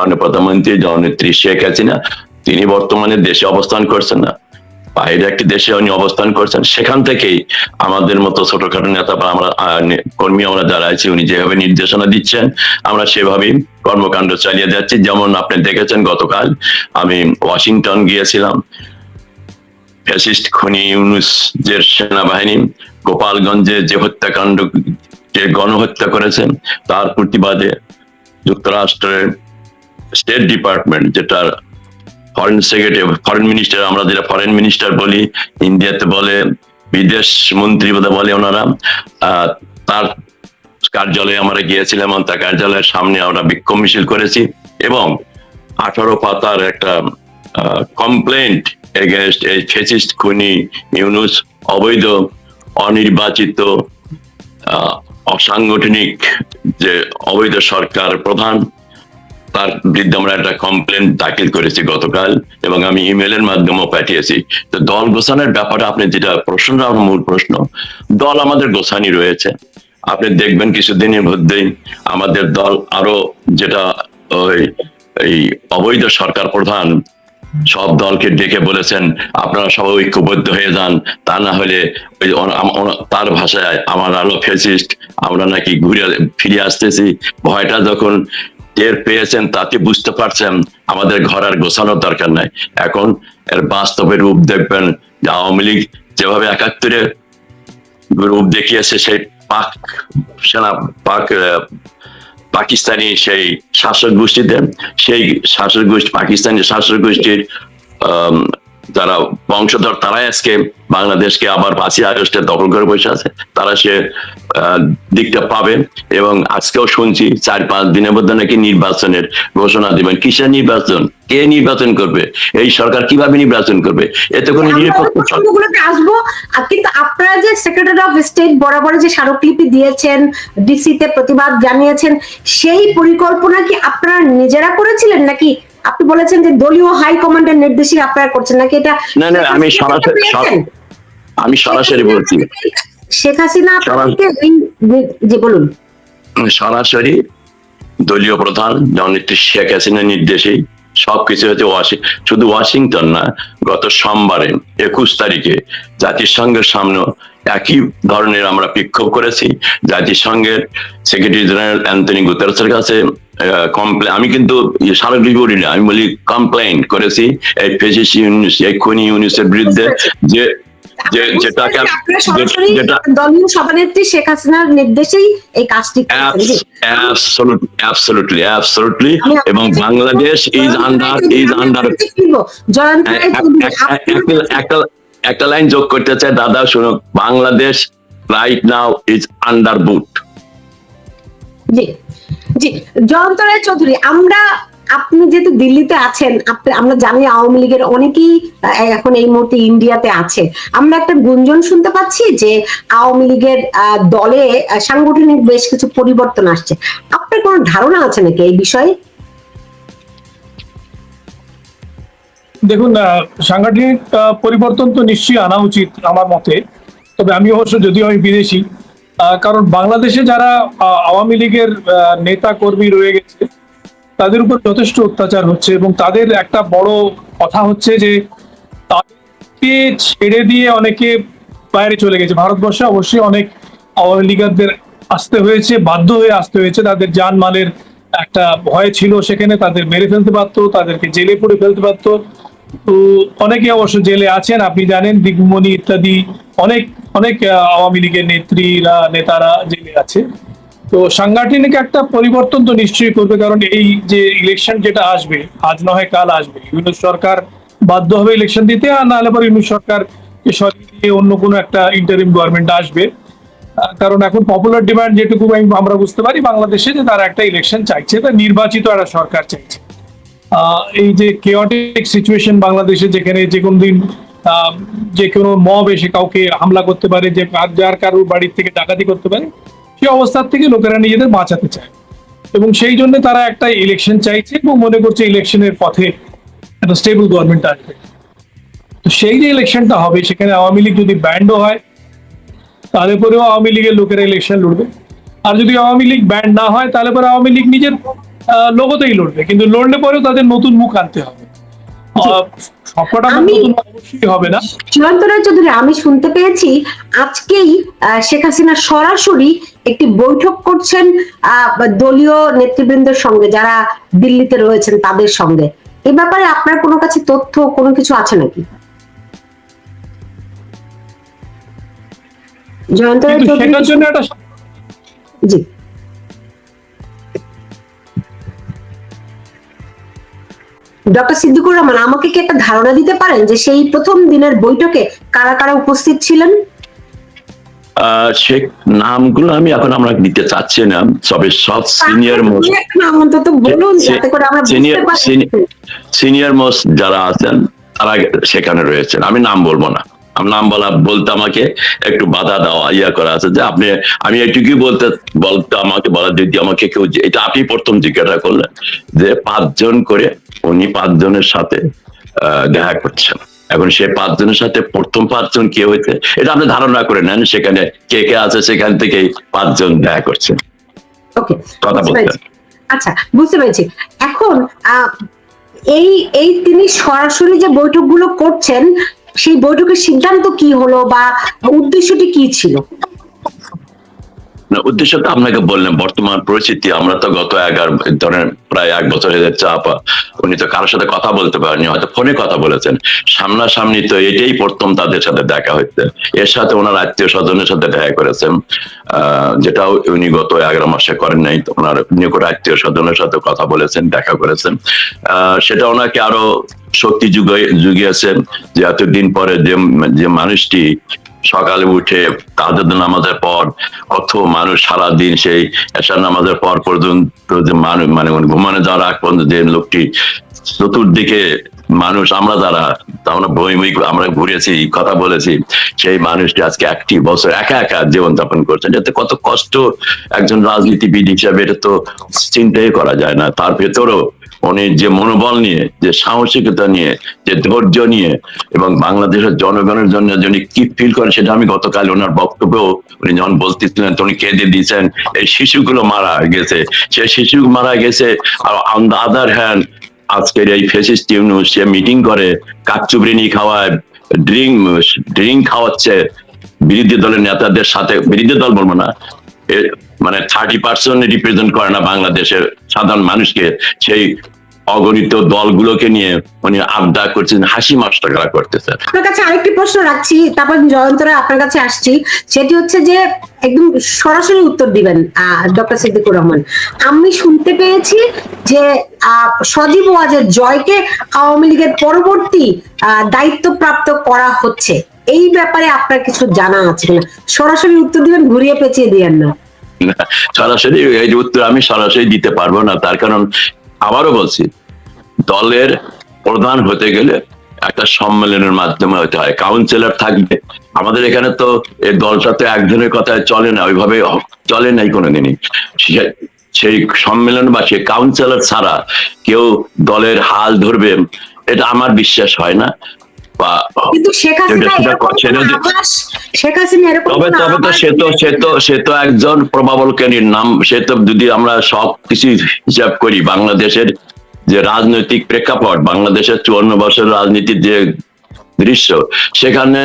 মাননীয় প্রধানমন্ত্রী জননেত্রী শেখ হাসিনা তিনি বর্তমানে দেশে অবস্থান করছেন না। বাইরে একটি দেশে উনি অবস্থান করছেন, সেখান থেকেই আমাদের মতো ছোটখাটো নেতা বা আমরা কর্মী আমরা যারা আছি, উনি যেভাবে নির্দেশনা দিচ্ছেন, আমরা সেভাবেই কর্মকাণ্ড চালিয়ে যাচ্ছি। যেমন আপনি দেখেছেন গতকাল আমি ওয়াশিংটন গিয়েছিলাম। ফ্যাসিস্ট খনি ইউনুস যে সেনাবাহিনী গোপালগঞ্জে যে হত্যাকাণ্ড যে গণহত্যা করেছেন, তার প্রতিবাদে যুক্তরাষ্ট্রের স্টেট ডিপার্টমেন্ট যেটা ফরেন সেক্রেটারি ফরেন মিনিস্টার আমরা যেটা ফরেন মিনিস্টার বলি ইন্ডিয়াতে বলে, বিদেশ মন্ত্রী বোধহয় বলে ওনারা। তার কার্যালয়ে আমরা গিয়েছিলাম, তার কার্যালয়ের সামনে আমরা বিক্ষোভ মিছিল করেছি এবং আঠারো পাতার একটা কমপ্লেন্ট এগেনস্ট এই ফেসিস্ট খুনি ইউনুস অবৈধ, অনির্বাচিত অসাংগঠনিক যে অবৈধ সরকার প্রধান তার বিরুদ্ধে আমরা একটা কমপ্লেন দাখিল করেছি গতকাল এবং আমি ইমেলের মাধ্যমেও পাঠিয়েছি। তো দল গোছানোর ব্যাপারে আপনি যেটা প্রশ্ন আমার মূল প্রশ্ন। দল আমাদের গোছানি রয়েছে। আপনি দেখবেন কিছুদিনের মধ্যেই আমাদের দল আরও যেটা ওই, এই অবৈধ সরকার প্রধান, সব দলকে ডেকে বলেছেন, আপনারা সবাই ঐক্যবদ্ধ হয়ে যান। তা না হলে ওই তার ভাষায় আমার আলো ফেসিস্ট, আমরা নাকি ঘুরে ফিরে আসতেছি। ভয়টা যখন টের পেয়েছেন, তাতে বুঝতে পারছেন আমাদের ঘর আর গোছানোর দরকার নাই। এখন এর বাস্তবে রূপ দেখবেন যে আওয়ামী লীগ যেভাবে একাত্তরে রূপ দেখিয়েছে, সেই পাক সেনা, পাক পাকিস্তানি সেই শাসক গোষ্ঠীতে, সেই শাসক গোষ্ঠী, পাকিস্তানি শাসক গোষ্ঠীর যারা বংশধর তারাই আজকে বাংলাদেশকে আবার পাঁচই আগস্টে দখল করে বসে আছে। তারা সে দিকটা পাবে এবং আজকেও শুনছি চার পাঁচ দিনের মধ্যে নাকি নির্বাচনের ঘোষণা দিবেন। কিসের নির্বাচন? কে নির্বাচন করবে? এই সরকার কীভাবে নির্বাচন করবে? এতে কোনো নিরপেক্ষ আসব। কিন্তু আপনারা যে সেক্রেটারি অফ স্টেট বরাবর যে স্মারকলিপি দিয়েছেন ডিসিতে প্রতিবাদ জানিয়েছেন সেই পরিকল্পনা কি আপনারা নিজেরা করেছিলেন নাকি আপনি বলেছেন যে দলীয় হাই কমান্ডের নির্দেশে আপনারা করছেন নাকি এটা না না আমি সরাসরি আমি সরাসরি বলছি। শেখ হাসিনা এই- বলুন। সরাসরি দলীয় প্রধান জননেত্রী শেখ হাসিনার নির্দেশেই সবকিছু হচ্ছে ওয়াশিং শুধু ওয়াশিংটন না গত সোমবারে একুশ তারিখে জাতিসংঘের সামনে একই ধরনের আমরা বিক্ষোভ করেছি। জাতিসংঘের সেক্রেটারি জেনারেল অ্যান্টনি গুতেরসের কাছে আমি কিন্তু স্মারকলিপি বলি না আমি বলি কমপ্লেন করেছি এই ফেসিস ইউনিস এই খনি ইউনিসের বিরুদ্ধে যে শেখ হাসিনার নির্দেশেই এই কাজটি এবং Bangladesh is under is under একটা লাইন যোগ করতে চাই দাদা শুনুক Bangladesh right now is under boot জি। জি জয়ন্ত রায় চৌধুরী, আমরা, আপনি যেহেতু দিল্লিতে আছেন আমরা জানি আওয়ামী লীগের অনেকেই এখন এই মুহূর্তে ইন্ডিয়াতে আছে। আমরা একটা গুঞ্জন শুনতে পাচ্ছি যে আওয়ামী লীগের দলে সাংগঠনিক বেশ কিছু পরিবর্তন আসছে। আপনার কোনো ধারণা আছে নাকি এই বিষয়ে? দেখুন সাংগঠনিক পরিবর্তন তো নিশ্চয়ই আনা উচিত আমার মতে। তবে আমি অবশ্য যদিও আমি বিদেশি কারণ বাংলাদেশে যারা আওয়ামী লীগের নেতা কর্মী রয়ে গেছে, তাদের উপর যথেষ্ট অত্যাচার হচ্ছে এবং তাদের একটা বড় কথা হচ্ছে যে, তাদেরকে ছেড়ে দিয়ে অনেকে বাইরে চলে গেছে। ভারতবর্ষে অবশ্যই অনেক আওয়ামী লীগারদের আসতে হয়েছে, বাধ্য হয়ে আসতে হয়েছে। তাদের জানমালের একটা ভয় ছিল সেখানে, তাদের মেরে ফেলতে পারতো, তাদেরকে জেলে পুড়ে ফেলতে পারতো। তো অনেকে অবশ্য জেলে আছেন, আপনি জানেন দিগমণি ইত্যাদি অনেক অনেক আওয়ামী লীগের নেত্রীরা, নেতারা জেলে আছে। তো সাংগঠনিক একটা পরিবর্তন তো নিশ্চয়ই করবে, কারণ এই যে ইলেকশন যেটা আসবে, আজ নয় কাল আসবে, ইউনুস সরকার বাধ্য হবে ইলেকশন দিতে, আর নাহলে পরে ইউনুস সরকার সরিয়ে অন্য কোনো একটা ইন্টারিম গভর্নমেন্ট আসবে। কারণ এখন পপুলার ডিমান্ড যেটুকু আমি- আমরা বুঝতে পারি, বাংলাদেশে যে তারা একটা ইলেকশন চাইছে, তা নির্বাচিত একটা সরকার চাইছে। এই যে কেওয়াটিক সিচুয়েশন বাংলাদেশে, যেখানে যে কোনো দিন যে কোনো মব এসে কাউকে হামলা করতে পারে যে যার কারোর বাড়ির থেকে ডাকাতি করতে পারে সেই অবস্থার থেকে লোকেরা নিজেদের বাঁচাতে চায়। এবং সেই জন্য তারা একটা ইলেকশন চাইছে এবং মনে করছে ইলেকশনের পথে একটা স্টেবল গভর্নমেন্ট আসবে। তো সেই যে ইলেকশনটা হবে সেখানে আওয়ামী লীগ যদি ব্যান্ডও হয় তাহলে পরেও আওয়ামী লীগের লোকেরা ইলেকশন লড়বে। আর যদি আওয়ামী লীগ ব্যান্ড না হয় তাহলে পরে আওয়ামী লীগ নিজের আহ, লোগোতেই লড়বে। কিন্তু লড়লে পরেও তাদের নতুন মুখ আনতে হবে। আহ, সবকটা আমি- অবশ্যই হবে না। চূড়ান্ত রায় চৌধুরী আমি শুনতে পেয়েছি আজকেই শেখ হাসিনা সরাসরি একটি বৈঠক করছেন দলীয় নেতৃবৃন্দের সঙ্গে যারা দিল্লিতে রয়েছেন তাদের সঙ্গে। এ ব্যাপারে আপনার কোনো কাছে তথ্য কোনো কিছু আছে নাকি? জয়ন্ত রায় চৌধুরী জি। ডক্টর সিদ্দিকুর রহমান আমাকে কি একটা ধারণা দিতে পারেন যে সেই প্রথম দিনের বৈঠকে কারা কারা উপস্থিত ছিলেন? সে নামগুলো আমি এখন আমরা চাচ্ছি না তবে সব সিনিয়র মোস্ট সিনিয়র মোস্ট যারা আছেন তারা সেখানে রয়েছেন। আমি নাম বলব না। নাম বলা বলতে আমাকে একটু বাধা দেওয়া ইয়া করা আছে যে আপনি আমি এটুকুই বলতে বলতে আমাকে বলা যদি আমাকে কেউ এটা আপনি প্রথম জিজ্ঞাসা করলেন যে পাঁচজন করে উনি পাঁচজনের সাথে দেখা করছেন। এখন সে পাঁচজনের সাথে প্রথম পাঁচজন কে হয়েছে এটা আপনি ধারণা করে নেন সেখানে কে কে আছে সেখান থেকে পাঁচজন দেখা করছেন। ওকে কথা বুঝতে আচ্ছা বুঝতে পেরেছি। এখন আহ, এই এই তিনি সরাসরি যে বৈঠকগুলো করছেন সেই বৈঠকের সিদ্ধান্ত কি হলো বা উদ্দেশ্যটি কি ছিল? উদ্দেশ্য তো আপনাকে বললাম, বর্তমান পরিস্থিতি, আমরা তো গত এগারো, ধরেন প্রায় এক বছর হয়ে যাচ্ছে আপা উনি তো কারোর সাথে কথা বলতে পারেননি, হয়তো ফোনে কথা বলেছেন। সামনাসামনি তো এটাই প্রথম তাদের সাথে দেখা হচ্ছে এর সাথে ওনার আত্মীয় স্বজনের সাথে দেখা করেছেন যেটাও উনি গত এগারো মাসে করেন নাই ওনার নিকট আত্মীয় স্বজনের সাথে কথা বলেছেন, দেখা করেছেন। সেটা ওনাকে আরও শক্তি যুগে জুগিয়েছেন যে এতদিন পরে যে যে মানুষটি সকালে উঠে তাদের নামাজের পর কত মানুষ সারাদিন সেই এশার নামাজের পর পর্যন্ত যে মানুষ মানে ঘুমানো যাওয়ার আগ পর্যন্ত যে লোকটি চতুর্দিকে মানুষ, আমরা যারা, আমরা বই আমরা ঘুরেছি, কথা বলেছি, সেই মানুষটি আজকে একটি বছর একা একা জীবন যাপন করছেন। যাতে কত কষ্ট, একজন রাজনীতিবিদ হিসাবে এটা তো চিন্তাই করা যায় না। তার ভেতরও উনি যে মনোবল নিয়ে, যে সাহসিকতা নিয়ে, যে ধৈর্য নিয়ে এবং বাংলাদেশের জনগণের জন্য কি ফিল করেন সেটা আমি গতকাল ওনার বক্তব্য উনি যখন বলতেছিলেন, উনি কেঁদে দিয়েছেন। এই শিশুগুলো মারা গেছে। সে শিশু মারা গেছে আর অন দ্য আদার হ্যান্ড আজকের এই ফেসিস টিউনুস সে মিটিং করে কাকচুবরিনি খাওয়ায় ড্রিঙ্ক ড্রিঙ্ক খাওয়াচ্ছে, বিরোধী দলের নেতাদের সাথে, বিরোধী দল বলব না মানে থার্টি পার্সেন্ট রিপ্রেজেন্ট করে না বাংলাদেশের সাধারণ মানুষকে। সেই অগণিত দলগুলোকে নিয়ে উনি আবদা করছেন হাসি মাস্টার করতেছে আপনার কাছে আরেকটি প্রশ্ন রাখছি তারপর জয়ন্তরা আপনার কাছে আসছি। সেটি হচ্ছে যে একদম সরাসরি উত্তর দিবেন ডক্টর সিদ্দিকুর রহমান। আমি শুনতে পেয়েছি যে সজীব ওয়াজের জয়কে আওয়ামী লীগের পরবর্তী আহ, দায়িত্বপ্রাপ্ত করা হচ্ছে। এই ব্যাপারে আপনার কিছু জানা আছে কিনা? সরাসরি উত্তর দিবেন ঘুরিয়ে পেঁচিয়ে দিয়েন না। সরাসরি এই উত্তর আমি সরাসরি দিতে পারব না, তার কারণ আবারও বলছি, দলের প্রধান হতে গেলে একটা সম্মেলনের মাধ্যমে হতে হয় কাউন্সিলর থাকবে। আমাদের এখানে তো এই দলটা তো একজনের কথায় চলে না, ওইভাবে চলে নাই কোনোদিনই। সেই সম্মেলন বা সেই কাউন্সিলর ছাড়া কেউ দলের হাল ধরবে, এটা আমার বিশ্বাস হয় না। বা কিন্তু শেখ হাসিনা সেটা- এরকম সেটা কোনো যে- আভাস শেখ হাসিনা এরকম তবে তবে তো সে তো সে তো সে তো একজন প্রভাবলকারীর নাম। সে তো যদি আমরা সব কিছু হিসাব করি বাংলাদেশের যে রাজনৈতিক প্রেক্ষাপট বাংলাদেশের চুয়ান্ন বছর রাজনীতির যে দৃশ্য সেখানে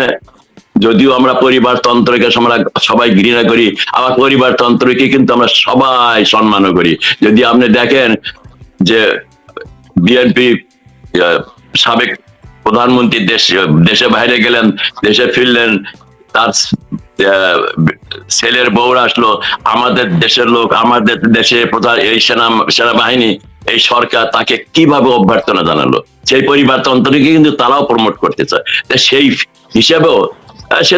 যদিও আমরা পরিবারতন্ত্রকে আমরা সবাই ঘৃণা করি আবার পরিবারতন্ত্রকে কিন্তু আমরা সবাই সম্মানও করি। যদি আপনি দেখেন যে বিএনপি সাবেক প্রধানমন্ত্রী দেশ, দেশে বাইরে গেলেন, দেশে ফিরলেন, তার ছেলের বউরা আসলো, আমাদের দেশের লোক, আমাদের দেশে প্রধান, এই সেনা, সেনাবাহিনী, এই সরকার তাকে কীভাবে অভ্যর্থনা জানালো? সেই পরিবারতন্ত্রকে কিন্তু তারাও প্রমোট করতে চায়। সেই হিসাবেও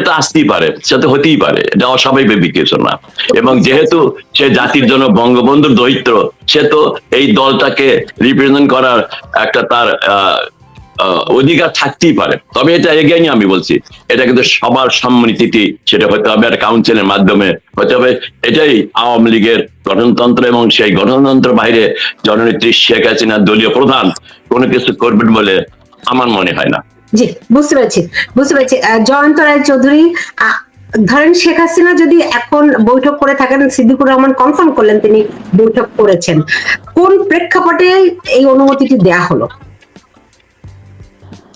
তো আসতেই পারে, সে তো হতেই পারে, এটা অস্বাভাবিক কিছু না এবং যেহেতু সে জাতির জন্য বঙ্গবন্ধুর দরিদ্র সে তো এই দলটাকে রিপ্রেজেন্ট করার একটা তার অধিকার থাকতেই পারে। তবে এটা এগিয়ে আমি বলছি, এটা কিন্তু সবার সম্মতিতে সেটা হতে হবে আর কাউন্সিলের মাধ্যমে, হতে হবে এটাই আওয়ামী লীগের গঠনতন্ত্র এবং সেই গঠনতন্ত্র বাইরে জননেত্রী শেখ হাসিনা দলীয় প্রধান, কোনো কিছু করবেন বলে আমার মনে হয় না। জি, বুঝতে পেরেছি বুঝতে পেরেছি। জয়ন্ত রায় চৌধুরী ধরেন শেখ হাসিনা যদি এখন বৈঠক করে থাকেন, সিদ্দিকুর রহমান কনফার্ম করলেন তিনি বৈঠক করেছেন। কোন প্রেক্ষাপটে এই অনুমতিটি দেয়া হলো?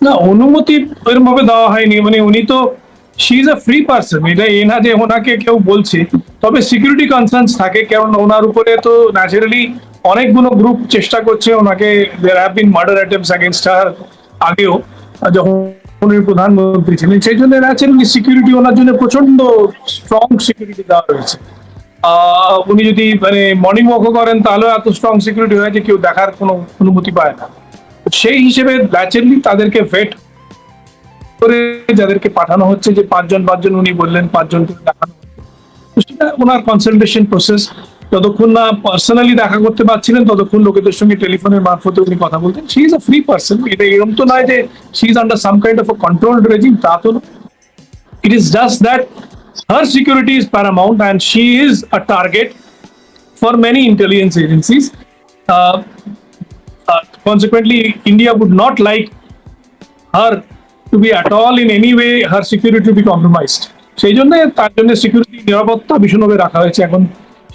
না, অনুমতি এরকম দেওয়া হয়নি। মানে উনি তো she is a free person এটা এ না যে ওনাকে কেউ বলছে, তবে সিকিউরিটি কনসার্নস থাকে কারণ ওনার উপরে তো ন্যাচারালি অনেকগুলো গ্রুপ চেষ্টা করছে, ওনাকে there have been murder attempts against her আগেও, যখন উনি প্রধানমন্ত্রী ছিলেন, সেই জন্য ন্যাচারালি সিকিউরিটি ওনার জন্য প্রচণ্ড স্ট্রং সিকিউরিটি দেওয়া রয়েছে। উনি যদি মানে মর্নিং ওয়াকও করেন তাহলেও এত স্ট্রং সিকিউরিটি হয় যে কেউ দেখার কোনো অনুমতি পায় না। সেই হিসেবে ন্যাচারালি তাদেরকে ভেট করে যাদেরকে পাঠানো হচ্ছে যে পাঁচজন পাঁচজন উনি বললেন পাঁচজন করে দেখানো সেটা ওনার কনসালটেশন প্রসেস যতক্ষণ না পার্সোনালি দেখা করতে পারছিলেন ততক্ষণ লোকেদের সঙ্গে টেলিফোনের মারফতে উনি কথা বলতেন। She is a free person এটা এরকম তো নয় যে she is under some kind of a control regime তা তো না it is just that her security is paramount and she is a target for many intelligence agencies. Uh, uh, consequently, India would not like her to be at all in any way her security to be compromised. সেই জন্য তার জন্য security নিরাপত্তা ভীষণভাবে রাখা হয়েছে এখন।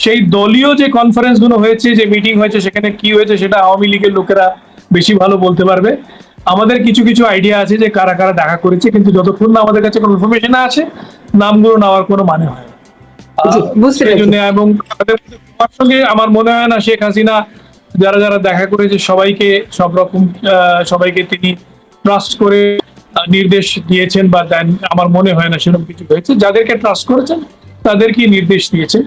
সেই দলীয় যে কনফারেন্সগুলো হয়েছে যে মিটিং হয়েছে সেখানে কি হয়েছে সেটা আওয়ামী লীগের লোকেরা বেশি ভালো বলতে পারবে। আমাদের কিছু কিছু আইডিয়া আছে যে কারা কারা দেখা করেছে কিন্তু যতক্ষণ না আমাদের কাছে কোনো ইনফরমেশন আছে নামগুলো নেওয়ার কোনো মানে হয় না। এবং তাদের সঙ্গে আমার মনে হয় না শেখ হাসিনা যারা যারা দেখা করেছে, সবাইকে সব রকম সবাইকে তিনি ট্রাস্ট করে নির্দেশ দিয়েছেন বা দেন, আমার মনে হয় না সেরকম কিছু হয়েছে। যাদেরকে ট্রাস্ট করেছেন তাদেরকে নির্দেশ দিয়েছেন।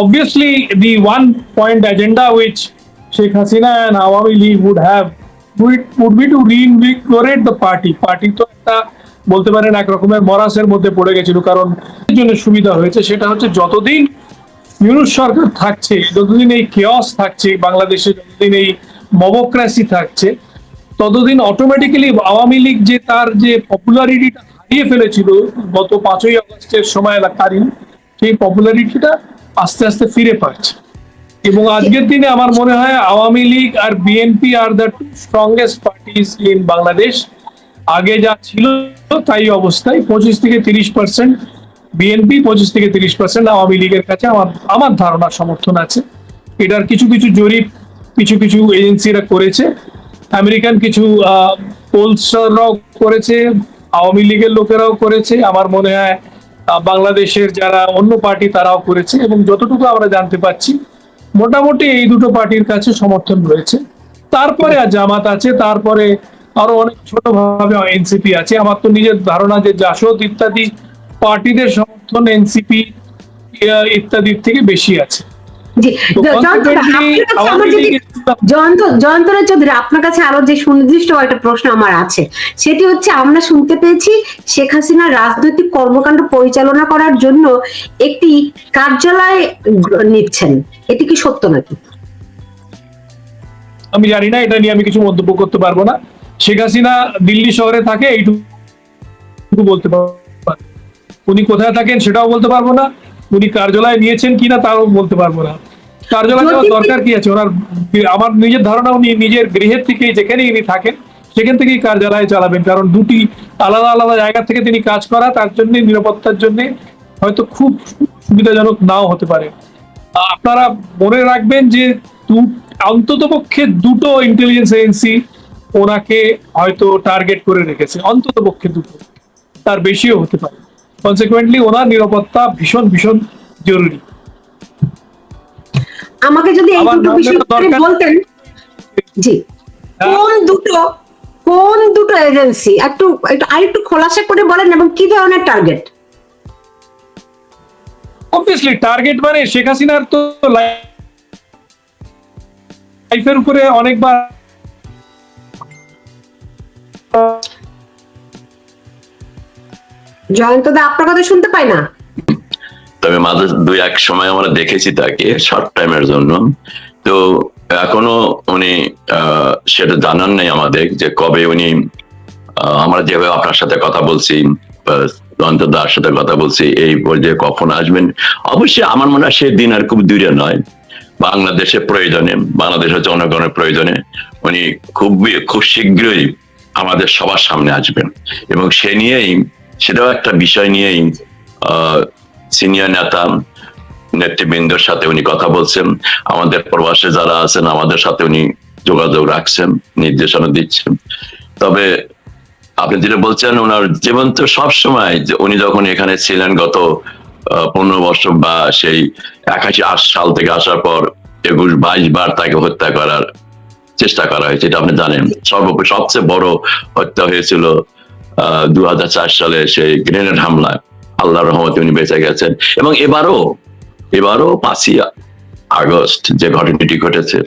Obviously the one point agenda which Sheikh Hasina and Awami League would have would be to reinvigorate the party party তো একটা, বলতে পারেন এক রকমের মরাসের মধ্যে পড়ে গেছিল, কারণ জন্য সুবিধা হয়েছে। সেটা হচ্ছে, যতদিন ইউনুস সরকার থাকছে, যতদিন এই কেয়স থাকছে, বাংলাদেশে যতদিন এই মবক্রাসি থাকছে, ততদিন অটোমেটিক্যালি আওয়ামী লীগ যে তার যে পপুলারিটিটা হারিয়ে ফেলেছিল গত পাঁচই আগস্টের সময় এলাকারই সেই পপুলারিটিটা আস্তে আস্তে ফিরে পাচ্ছে। এবং আজকের দিনে আমার মনে হয় আওয়ামী লীগ আর BNP R the two strongest parties in Bangladesh আগে যা ছিল তাই অবস্থায়, পঁচিশ থেকে তিরিশ পার্সেন্ট বিএনপি পঁচিশ থেকে তিরিশ পার্সেন্ট আওয়ামী লীগের কাছে আমার আমার ধারণার সমর্থন আছে। এটার কিছু কিছু জরিপ কিছু কিছু এজেন্সিরা করেছে। আমেরিকান কিছু পোলসরাও করেছে, আওয়ামী লীগের লোকেরাও করেছে। আমার মনে হয় বাংলাদেশের যারা অন্য পার্টি তারাও করেছে এবং যতটুকু আমরা জানতে পাচ্ছি মোটামুটি এই দুটো পার্টির কাছে সমর্থন রয়েছে। তারপরে আর জামাত আছে, তারপরে আরও অনেক ছোট ভাবে এনসিপি আছে। আমার তো নিজের ধারণা যে জাসদ ইত্যাদি পার্টিদের সমর্থন এনসিপি ইত্যাদির থেকে বেশি আছে। চৌধুরী আপনার কাছে আরও যে সুনির্দিষ্ট একটা প্রশ্ন আমার আছে সেটি হচ্ছে আমরা শুনতে পেয়েছি শেখ হাসিনা রাজনৈতিক কর্মকাণ্ড পরিচালনা করার জন্য একটি কার্যালয় নিচ্ছেন। এটি কি সত্য নাকি? আমি জানি না এটা নিয়ে আমি কিছু মন্তব্য করতে পারব না। শেখ হাসিনা দিল্লি শহরে থাকে এইটুকু বলতে পারব। উনি কোথায় থাকেন সেটাও বলতে পারব না। উনি কার্যালয় নিয়েছেন কিনা তাও বলতে পারব না। কার্যালয় যাওয়ার দরকার কি আছে? ওনার আমার নিজের ধারণা, উনি নিজের গৃহের থেকে যেখানে ইনি থাকেন, সেখান থেকেই কার্যালয় চালাবেন। কারণ দুটি আলাদা আলাদা জায়গা থেকে তিনি কাজ করা, তার জন্য, নিরাপত্তার জন্য হয়তো খুব সুবিধাজনক নাও হতে পারে। আপনারা মনে রাখবেন যে অন্তত পক্ষে দুটো ইন্টেলিজেন্স এজেন্সি ওনাকে হয়তো টার্গেট করে রেখেছে। অন্তত পক্ষে দুটো। তার বেশিও হতে পারে। কনসিকুয়েন্টলি ওনার নিরাপত্তা ভীষণ ভীষণ জরুরি। আমাকে যদি এই দুটো বিষয় বলতেন। জি। হ্যাঁ। কোন দুটো কোন দুটো এজেন্সি একটু একটু আরেকটু খোলাসা করে বলেন এবং কি ধরনের টার্গেট অবভিয়াসলি টার্গেট মানে শেখ হাসিনার তো লাইফের উপরে অনেকবার জয়ন্ত দা আপনার কথা শুনতে পাই না? তবে মাঝে দুই এক সময় আমরা দেখেছি তাকে শর্ট টাইমের জন্য। তো এখনও উনি সেটা জানান নেই আমাদের যে কবে উনি আমরা যেভাবে আপনার সাথে কথা বলছি দার সাথে কথা বলছি, এই পর্যায়ে কখন আসবেন। অবশ্যই আমার মনে হয় সেই দিন আর খুব দূরে নয়। বাংলাদেশের প্রয়োজনে বাংলাদেশের জনগণের প্রয়োজনে উনি খুব খুব শীঘ্রই আমাদের সবার সামনে আসবেন। এবং সে নিয়েই সেটাও একটা বিষয় নিয়েই সিনিয়র নেতা, নেতৃবৃন্দর সাথে উনি কথা বলছেন। আমাদের প্রবাসে যারা আছেন, আমাদের সাথে উনি যোগাযোগ রাখছেন, নির্দেশনা দিচ্ছেন। তবে আপনি যেটা বলছেন ওনার জীবন তো সবসময় উনি যখন এখানে ছিলেন গত পনেরো বছর বা সেই একাশি আট সাল থেকে আসার পর একুশ বাইশ বার তাকে হত্যা করার চেষ্টা করা হয়েছে, এটা আপনি জানেন। সর্বোপরি সবচেয়ে বড় হত্যা হয়েছিল দু হাজার চার সালে সেই গ্রেনেড হামলায় আল্লাহর রহমতে উনি বেঁচে গেছেন। এবং এবারও এবারও পাঁচই আগস্ট যে ঘটনাটি ঘটেছে,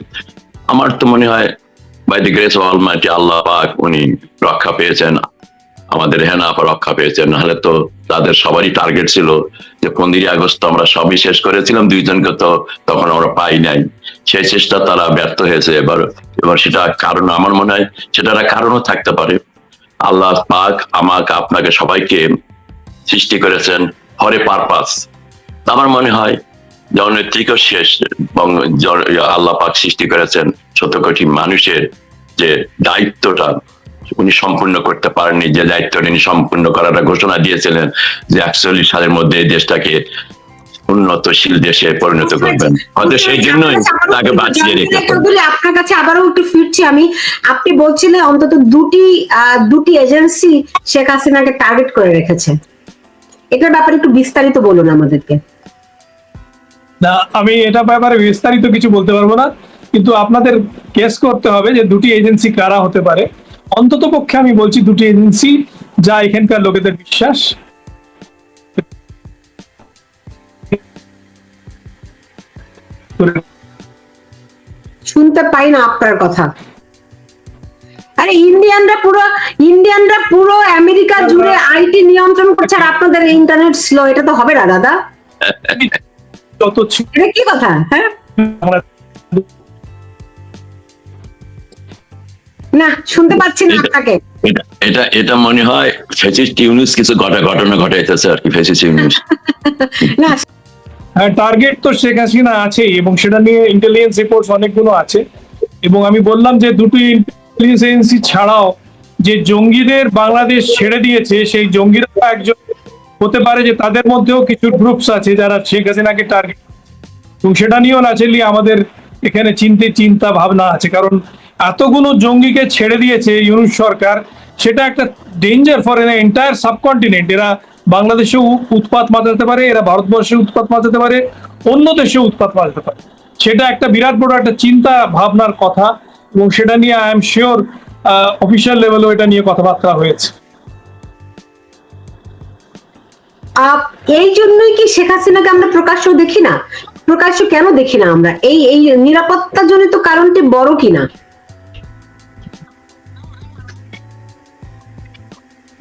আমার তো মনে হয় by the grace almighty Allah পাক উনি রক্ষা পেয়েছেন, আমাদের হেনাফা রক্ষা পেয়েছেন। নাহলে তো তাদের সবারই টার্গেট ছিল যে পনেরোই আগস্ট আমরা সবই শেষ করেছিলাম, দুইজনকে তো তখন আমরা পাই নাই। সেই চেষ্টা তারা ব্যর্থ হয়েছে এবার এবার সেটা কারণ আমার মনে হয় সেটা কারণও থাকতে পারে। আল্লাহ পাক আমাকে, আপনাকে সবাইকে সৃষ্টি করেছেন হরে পারপাস আমার মনে হয় জননেত্রীকেও শেষ আল্লাহ পাক সৃষ্টি করেছেন শত কোটি মানুষের যে দায়িত্বটা, উনি সম্পূর্ণ করতে পারেননি, যে দায়িত্বটা উনি সম্পূর্ণ করার একটা ঘোষণা দিয়েছিলেন যে একচল্লিশ সালের মধ্যে এই দেশটাকে উন্নতশীল দেশে পরিণত করবেন। হয়তো সেই জন্যই তাকে বাঁচিয়ে রেখেছেন। আপনার কাছে আবারও একটু ফিরছি আমি। আপনি বলছিলেন অন্তত দুটি দুটি এজেন্সি শেখ হাসিনাকে টার্গেট করে রেখেছে। এটার ব্যাপারে একটু বিস্তারিত বলুন আমাদেরকে। না আমি এটা ব্যাপারে বিস্তারিত কিছু বলতে পারব না। কিন্তু আপনাদের কেস করতে হবে যে দুটি এজেন্সি কারা হতে পারে। অন্তত পক্ষে আমি বলছি দুটি এজেন্সি যা এখানকার লোকেদের বিশ্বাস। শুনতে পাই না আপনার কথা। আরে ইন্ডিয়ানরা পুরো ইন্ডিয়ানরা পুরো আমেরিকা জুড়ে আইটি নিয়ন্ত্রণ করছে আর আপনাদের ইন্টারনেট স্লো এটা তো হবে না দাদা। ছিল কি কথা? হ্যাঁ? না শুনতে পাচ্ছি না আপনাকে। এটা এটা এটা মনে হয় ফেসিস ইউনুস কিছু ঘটা ঘটনা ঘটাইতেছে আর কি ফেসিস ইউনুস। না হ্যাঁ টার্গেট তো শেখ হাসিনা আছে এবং সেটা নিয়ে ইন্টেলিজেন্স রিপোর্টস অনেকগুলো আছে। এবং আমি বললাম যে দুটো ইন্টেলিজেন্স ছাড়াও যে জঙ্গিদের বাংলাদেশ ছেড়ে দিয়েছে, সেই জঙ্গিরা একজন হতে পারে যে তাদের মধ্যেও কিছু গ্রুপস আছে যারা শেখ হাসিনাকে টার্গেট এবং সেটা নিয়েও ন্যাচারালি আমাদের এখানে চিন্তে চিন্তা ভাবনা আছে। কারণ এতগুলো জঙ্গিকে ছেড়ে দিয়েছে ইউনুস সরকার, সেটা একটা danger for an entire subcontinent এরা বাংলাদেশেও উৎপাত মাচাতে পারে, এরা ভারতবর্ষে উৎপাত মাচাতে পারে, অন্য দেশেও উৎপাত মাচাতে পারে। সেটা একটা বিরাট বড় একটা চিন্তা ভাবনার কথা এবং সেটা নিয়ে আই এম শিওর অফিসিয়াল লেভেলেও এটা নিয়ে কথাবার্তা হয়েছে। এই জন্যই কি শেখ হাসিনাকে আমরা প্রকাশ্য দেখি না? প্রকাশ্য কেন দেখি না আমরা? এই এই নিরাপত্তা জনিত কারণটি বড় কিনা?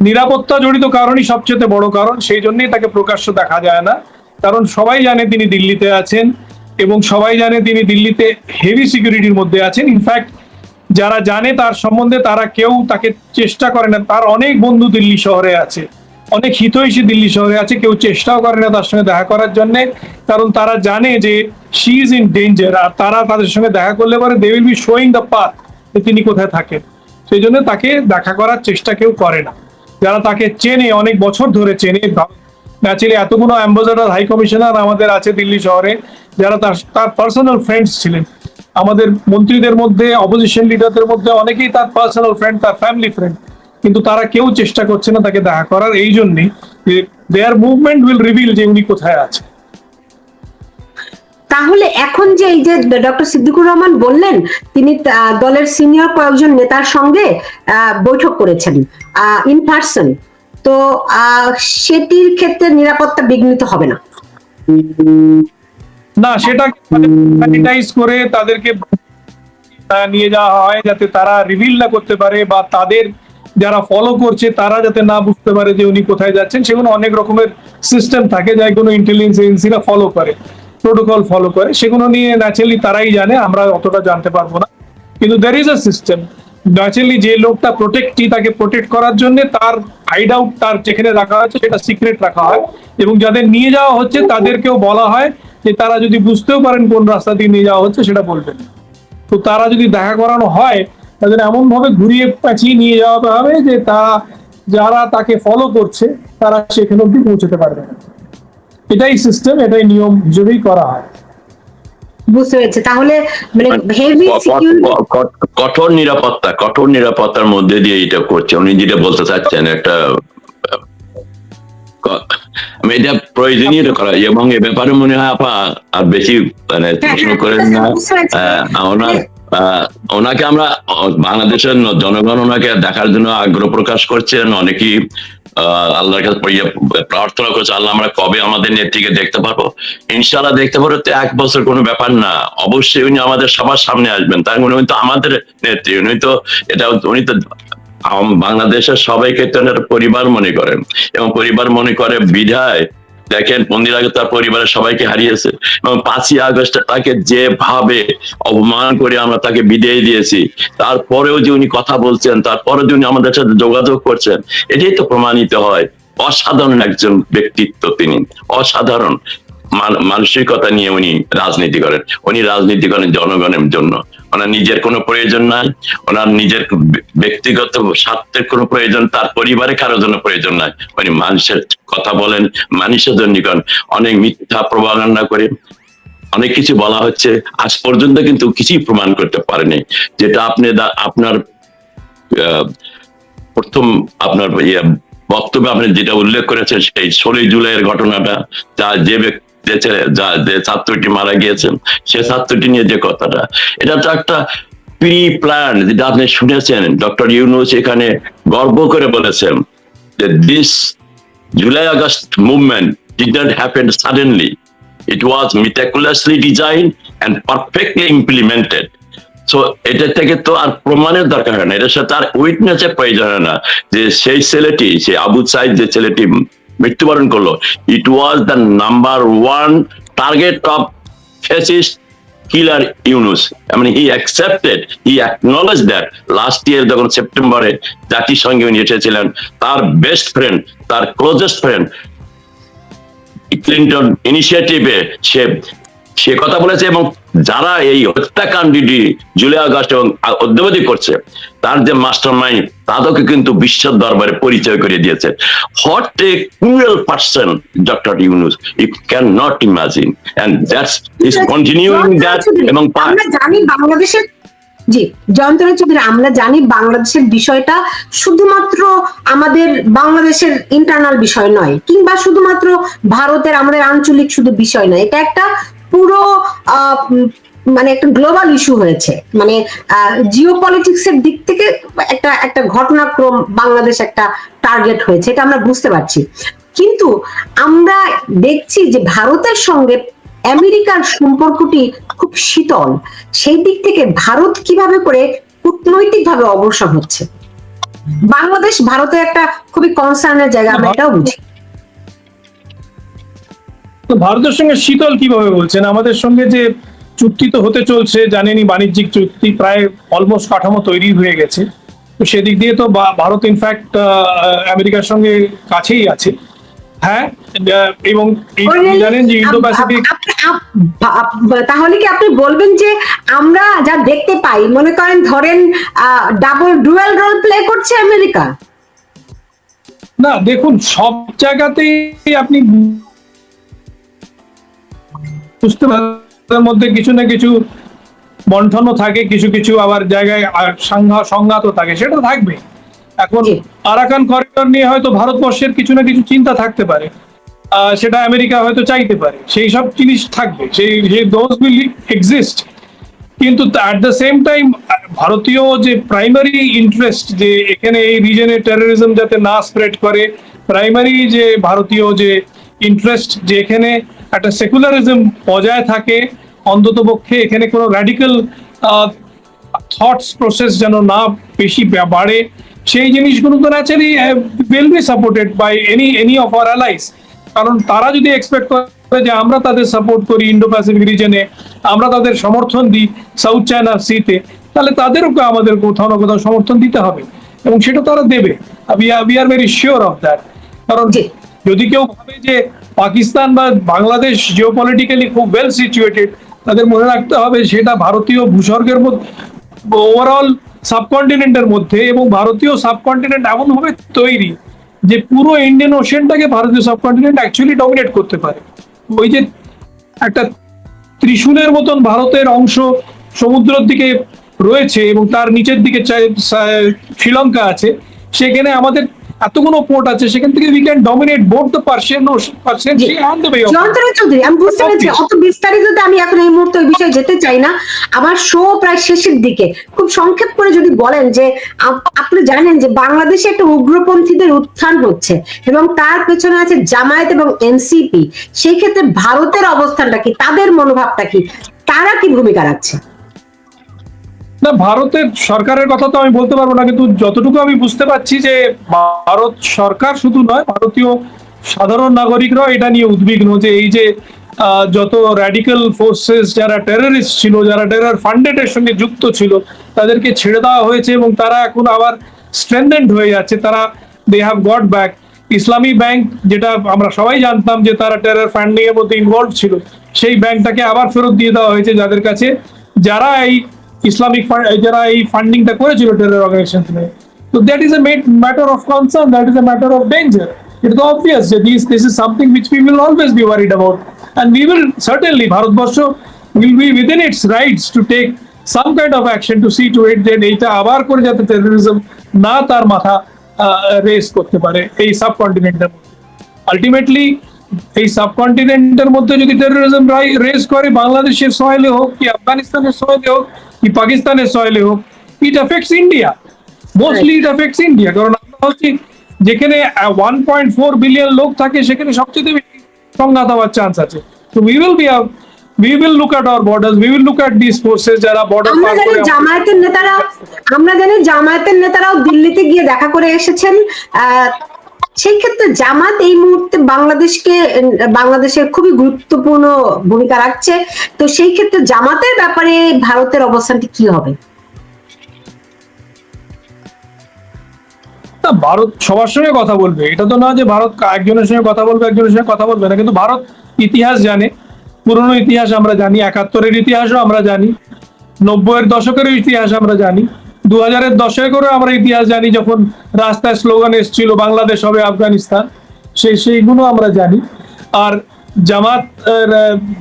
নিরাপত্তা জড়িত কারণই সবচেয়ে বড় কারণ। সেই জন্যই তাকে প্রকাশ্য দেখা যায় না। কারণ সবাই জানে তিনি দিল্লিতে আছেন এবং সবাই জানে তিনি দিল্লিতে হেভি সিকিউরিটির মধ্যে আছেন। ইনফ্যাক্ট যারা জানে তার সম্বন্ধে তারা কেউ তাকে চেষ্টা করে না। তার অনেক বন্ধু দিল্লি শহরে আছে। অনেক হিতৈষী দিল্লি শহরে আছে। কেউ চেষ্টাও করে না তার সঙ্গে দেখা করার জন্য। কারণ তারা জানে যে শি ইজ ইন ডেঞ্জার আর তারা তাদের সঙ্গে দেখা করলে পরে they will be showing the path তিনি কোথায় থাকেন। সেই জন্য তাকে দেখা করার চেষ্টা কেউ করে না। যারা তাকে চেনে, অনেক বছর ধরে চেনে অ্যাকচুয়ালি এতগুলো অ্যাম্বাসাডার হাই কমিশনার আমাদের আছে দিল্লি শহরে, যারা তার তার পার্সোনাল ফ্রেন্ডস ছিলেন। আমাদের মন্ত্রীদের মধ্যে অপোজিশন লিডারদের মধ্যে অনেকেই তার পার্সোনাল ফ্রেন্ড তার ফ্যামিলি ফ্রেন্ড কিন্তু তারা কেউ চেষ্টা করছে না তাকে দেখা করার। এই জন্যে যে দেয়ার মুভমেন্ট উইল রিভিল যে উনি কোথায় আছে তাহলে এখন যে এই যে ডক্টর সিদ্দিকুর রহমান বললেন, তিনি দলের সিনিয়র কয়েকজন নেতার সঙ্গে বৈঠক করেছেন ইন পার্সন তো সেটির ক্ষেত্রে নিরাপত্তা বিঘ্নিত হবে না? না, সেটা স্যানিটাইজ করে তাদেরকে নিয়ে যাওয়া হয়, যাতে তারা রিভিল না করতে পারে বা তাদের যারা ফলো করছে, তারা যাতে না বুঝতে পারে যে উনি কোথায় যাচ্ছেন। সেগুলো অনেক রকমের সিস্টেম থাকে, যাই কোনো ইন্টেলিজেন্স এজেন্সিরা ফলো করে। প্রোটোকল ফলো করে, সেগুলো নিয়ে ন্যাচারালি তারাই জানে, আমরা অতটা জানতে পারব না। কিন্তু there is a system naturally যে লোকটা প্রোটেক্টই তাকে প্রোটেক্ট করার জন্য তার হাইড আউট তার যেখানে রাখা আছে সেটা সিক্রেট রাখা হয়। এবং যাদের নিয়ে যাওয়া হচ্ছে, তাদেরকেও বলা হয় যে তারা যদি বুঝতেও পারেন কোন রাস্তা দিয়ে নিয়ে যাওয়া হচ্ছে, সেটা বলবেন। তো তারা যদি দেখা করানো হয়, তাদের এমন ভাবে ঘুরিয়ে পেঁচিয়ে নিয়ে যাওয়া হবে যে তারা, যারা তাকে ফলো করছে, তারা সেখানে অব্দি পৌঁছতে পারবে না। এটাই সিস্টেম এটাই নিয়ম হিসেবেই করা হয়। বুঝতে পেরেছি। তাহলে মানে হেভি ক- কঠোর নিরাপত্তা কঠোর নিরাপত্তার মধ্যে দিয়ে এটা করছে। উনি যেটা বলতে চাচ্ছেন একটা আমি এটা প্রয়োজনীয় করা এবং এ ব্যাপারে মনে হয় আপা আর বেশি মানে প্রশ্ন করেন না। আহ, ওনার আহ, ওনাকে আমরা বাংলাদেশের জনগণ ওনাকে দেখার জন্য আগ্রহ প্রকাশ করছেন। অনেকেই আল্লাহর কাছে প্রার্থনা করছে, আল্লাহ আমরা কবে আমাদের নেত্রীকে দেখতে পারব? ইনশাল্লাহ দেখতে পারো তো এক বছর কোনো ব্যাপার না। অবশ্যই উনি আমাদের সবার সামনে আসবেন। তার মানে উনি তো আমাদের নেত্রী, উনি তো এটা উনি তো বাংলাদেশের সবাইকে তো পরিবার মনে করেন। এবং পরিবার মনে করে বিধায় দেখেন পন্দির আগে তার পরিবারের সবাইকে হারিয়েছে এবং পাঁচই আগস্ট তাকে যেভাবে অপমান করে আমরা তাকে বিদায় দিয়েছি, তারপরেও যে উনি কথা বলছেন তারপরে যে উনি আমাদের সাথে যোগাযোগ করছেন, এটাই তো প্রমাণিত হয়। অসাধারণ একজন ব্যক্তিত্ব তিনি, অসাধারণ। মান- মানসিকতা নিয়ে উনি রাজনীতি করেন। উনি রাজনীতি করেন জনগণের জন্য। ওনার নিজের কোনো প্রয়োজন নাই, ওনার নিজের ব্যক্তিগত স্বার্থের কোনো প্রয়োজন, তার পরিবারে কারোর জন্য প্রয়োজন নাই। উনি মানুষের কথা বলেন, মানুষের জন্য করেন। অনেক মিথ্যা প্রবাগান্ডা করে। অনেক কিছু বলা হচ্ছে। আজ পর্যন্ত কিন্তু কিছুই প্রমাণ করতে পারেনি। যেটা আপনি আপনার প্রথম আপনার ইয়ে বক্তব্যে আপনি যেটা উল্লেখ করেছেন, সেই ষোলোই জুলাইয়ের ঘটনাটা যা যে ব্যক্তি যে ছেলে- যা যে ছাত্রটি মারা গিয়েছেন, সে ছাত্রটি নিয়ে যে কথাটা, এটা তো একটা প্রি প্ল্যান যেটা আপনি শুনেছেন ডক্টর ইউনুস এখানে গর্ব করে বলেছেন যে this July August movement did not happen suddenly. It was meticulously designed and perfectly implemented. So এটা থেকে তো আর প্রমাণের দরকার হয় না এটার সাথে আর উইটনেস এর প্রয়োজন হয় না যে সেই ছেলেটি, সেই আবু সাইদ যে ছেলেটি মৃত্যুবরণ করল। It was the number one target of fascist killer Yunus মানে he accepted he acknowledge that last year যখন সেপ্টেম্বরে জাতিসংঘে উনি এসেছিলেন, তার বেস্ট ফ্রেন্ড তার ক্লোজেস্ট ফ্রেন্ড ক্লিন্টন ইনিশিয়েটিভে সে সে কথা বলেছে এবং যারা এই হত্যাকাণ্ডটি জুলাই আগস্ট এবং অদ্যাবধি করছে তার যে মাস্টার মাইন্ড তাদেরকে কিন্তু বিশ্বের দরবারে পরিচয় করে দিয়েছে। What a cruel person doctor Yunus you can not imagine and that's is continuing that এবং আমরা জানি বাংলাদেশের জি জয়ন্তরা চৌধুরী আমরা জানি বাংলাদেশের বিষয়টা শুধুমাত্র আমাদের বাংলাদেশের ইন্টারনাল বিষয় নয় কিংবা শুধুমাত্র ভারতের আমাদের আঞ্চলিক শুধু বিষয় নয়। এটা একটা পুরো মানে একটা গ্লোবাল ইস্যু হয়েছে। মানে জিও পলিটিক্স এর দিক থেকে একটা একটা ঘটনাক্রম বাংলাদেশ একটা টার্গেট হয়েছে এটা আমরা বুঝতে পারছি। কিন্তু আমরা দেখছি যে ভারতের সঙ্গে আমেরিকার সম্পর্কটি খুব শীতল। সেই দিক থেকে ভারত কীভাবে করে কূটনৈতিক ভাবে অগ্রসর হচ্ছে? বাংলাদেশ ভারতের একটা খুবই কনসার্নের জায়গা আমরা এটাও বুঝি। তো ভারতের সঙ্গে শীতল কীভাবে বলছেন? আমাদের সঙ্গে যে চুক্তি তো হতে চলছে জানেনই বাণিজ্যিক চুক্তি প্রায় অলমোস্ট কাঠামো তৈরি হয়ে গেছে। তো সেদিক দিয়ে তো ভারত ইনফ্যাক্ট আমেরিকার সঙ্গে কাছেই আছে। হ্যাঁ এবং জানেন যে ইন্দো প্যাসিফিক তাহলে কি আপনি বলবেন যে আমরা যা দেখতে পাই মনে করেন ধরেন ডাবল ডুয়েল রোল প্লে করছে আমেরিকা? না দেখুন সব জায়গাতেই আপনি পারেন তার মধ্যে কিছু না কিছু বন্ঠনও থাকে কিছু কিছু আবার জায়গায় সংঘাতও থাকে সেটা থাকবে। এখন আরাকান করিডোর নিয়ে হয়তো ভারতবর্ষের কিছু না কিছু চিন্তা থাকতে পারে। সেটা আমেরিকা হয়তো চাইতে পারে। সেই সব জিনিস থাকবে সেই সেই দোজ উইল এক্সিস্ট কিন্তু অ্যাট দ্য সেম টাইম ভারতীয় যে প্রাইমারি ইন্টারেস্ট যে এখানে এই রিজনে টেরোরিজম যাতে না স্প্রেড করে প্রাইমারি যে ভারতীয় যে ইন্টারেস্ট যে এখানে একটা সেকুলারিজম বজায় থাকে অন্তত পক্ষে এখানে কোনো র্যাডিক্যাল থটস প্রসেস যেন না বেশি বাড়ে। সেই জিনিসগুলো তো naturally will be supported by any any of our allies কারণ তারা যদি এক্সপেক্ট করে যে আমরা তাদের সাপোর্ট করি ইন্ডো প্যাসিফিক রিজনে আমরা তাদের সমর্থন দিই সাউথ চায়না সিতে তাহলে তাদেরও আমাদের কোথাও না কোথাও সমর্থন দিতে হবে। এবং সেটা তারা দেবে। We are very sure of that কারণ যদি কেউ ভাবে যে পাকিস্তান বা বাংলাদেশ জিওপলিটিক্যালি খুব ওয়েল সিচুয়েটেড তাদের মনে রাখতে হবে সেটা ভারতীয় ভূস্বর্গের মধ্যে ওভারঅল সাবকন্টিনেন্টের মধ্যে এবং ভারতীয় সাবকন্টিনেন্ট এমনভাবে তৈরি যে পুরো ইন্ডিয়ান ওশিয়ানটাকে ভারতীয় সাবকন্টিনেন্ট অ্যাকচুয়ালি ডমিনেট করতে পারে। ওই যে একটা ত্রিশূলের মতন ভারতের অংশ সমুদ্রের দিকে রয়েছে এবং তার নিচের দিকে শ্রীলঙ্কা আছে, সেখানে আমাদের এতগুলো পোর্ট আছে সেখান থেকে we can dominate both the Persian Persian sea and the of Chowdhury আমি বুঝতে পেরেছি. অত বিস্তারিততে আমি এখন এই মুহূর্তে ওই বিষয়ে যেতে চাই না। আমার শো প্রায় শেষের দিকে। খুব সংক্ষেপ করে যদি বলেন যে আপনি জানেন যে বাংলাদেশে একটা উগ্রপন্থীদের উত্থান হচ্ছে এবং তার পেছনে আছে জামায়াত এবং এনসিপি। সেই ক্ষেত্রে ভারতের অবস্থানটা কি তাদের মনোভাবটা কি তারা কি ভূমিকা রাখছে? না, ভারতের সরকারের কথা তো আমি বলতে পারব না, কিন্তু যতটুকু আমি বুঝতে পারছি যে ভারত সরকার শুধু নয়, ভারতীয় সাধারণ নাগরিকরাও এটা নিয়ে উদ্বিগ্ন যে এই যে যত র্যাডিক্যাল ফোর্সেস যারা টেররিস্ট ছিল, যারা টেরর ফান্ডেডের সঙ্গে যুক্ত ছিল, তাদেরকে ছেড়ে দেওয়া হয়েছে এবং তারা এখন আবার স্ট্রেন্থেন্ড হয়ে যাচ্ছে। তারা they have got back Islami bank, যেটা আমরা সবাই জানতাম যে তারা টেরার ফান্ডিং এর মধ্যে ইনভলভ ছিল, সেই ব্যাংকটাকে আবার ফেরত দিয়ে দেওয়া হয়েছে যাদের কাছে যারা এই ইসলামিক যারা এই ফান্ডিংটা করেছিল টেরর অর্গানাইজেশন তো that is a matter of concern that is a matter of danger it is obvious that this, this is something which we will always be worried about and we will certainly Bharatvarsha will be within its rights to take some kind of action to see to it that এইটা আবার করে যাতে terrorism না তার মাথা race করতে পারে এই সাবকন্টিনেন্টের মধ্যে আলটিমেটলি এই সাবকন্টিনেন্টের মধ্যে যদি টেরোরিজম রেস করে বাংলাদেশের সয়েলে হোক কি আফগানিস্তানের সয়েলে হোক কি পাকিস্তানের সয়েলে হোক it affects India mostly it affects India কারণ আমরা হচ্ছি যেখানে ওয়ান পয়েন্ট ফোর বিলিয়ন লোক থাকে সেখানে সবচেয়ে বেশি সংঘাত হওয়ার চান্স আছে। তো we will be we will look at our borders we will look at this forces যারা বর্ডার আমরা পার জানি করে জামায়াতের নেতারা আমরা জানি জামায়াতের নেতারাও দিল্লিতে গিয়ে দেখা করে এসেছেন সেই ক্ষেত্রে জামাত এই মুহূর্তে বাংলাদেশকে, বাংলাদেশের খুবই গুরুত্বপূর্ণ ভূমিকা রাখছে। তো সেই ক্ষেত্রে জামাতের ব্যাপারে ভারতের অবস্থানটি কি হবে? ভারত সবার সঙ্গে কথা বলবে। এটা তো না যে ভারত একজনের সঙ্গে কথা বলবে, একজনের সঙ্গে কথা বলবে না। কিন্তু ভারত ইতিহাস জানে। পুরনো ইতিহাস আমরা জানি, একাত্তরের ইতিহাসও আমরা জানি। নব্বইয়ের দশকেরও ইতিহাস আমরা জানি। দু হাজারের দশকেরও আমরা ইতিহাস জানি যখন রাস্তায় স্লোগান এসেছিল, বাংলাদেশ হবে আফগানিস্তান। সেই সেইগুলো আমরা জানি। আর জামাত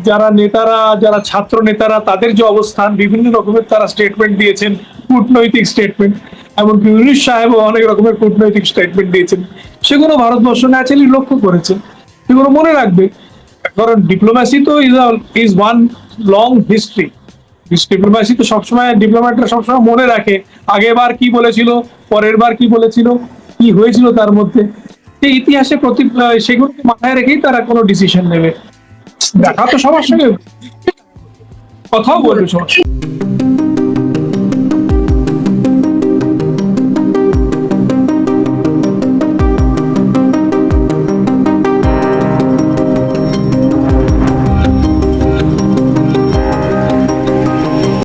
যারা নেতারা, যারা ছাত্র নেতারা, তাদের যে অবস্থান, বিভিন্ন রকমের তারা স্টেটমেন্ট দিয়েছেন, কূটনৈতিক স্টেটমেন্ট এমনকি ইউনিশ সাহেবও অনেক রকমের কূটনৈতিক স্টেটমেন্ট দিয়েছেন। সেগুলো ভারতবর্ষ ন্যাচারালি লক্ষ্য করেছে। সেগুলো মনে রাখবে। কারণ ডিপ্লোম্যাসি তো is is one long history diplomacy তো সবসময় ডিপ্লোম্যাটরা সবসময় মনে রাখে আগের বার কি বলেছিল পরের বার কি বলেছিল, কি হয়েছিল তার মধ্যে সেই ইতিহাসে প্রতি সেগুলোকে মাথায় রেখেই তারা কোনো ডিসিশন নেবে দেখা তো সবার সঙ্গে, কথাও বলবে সবার।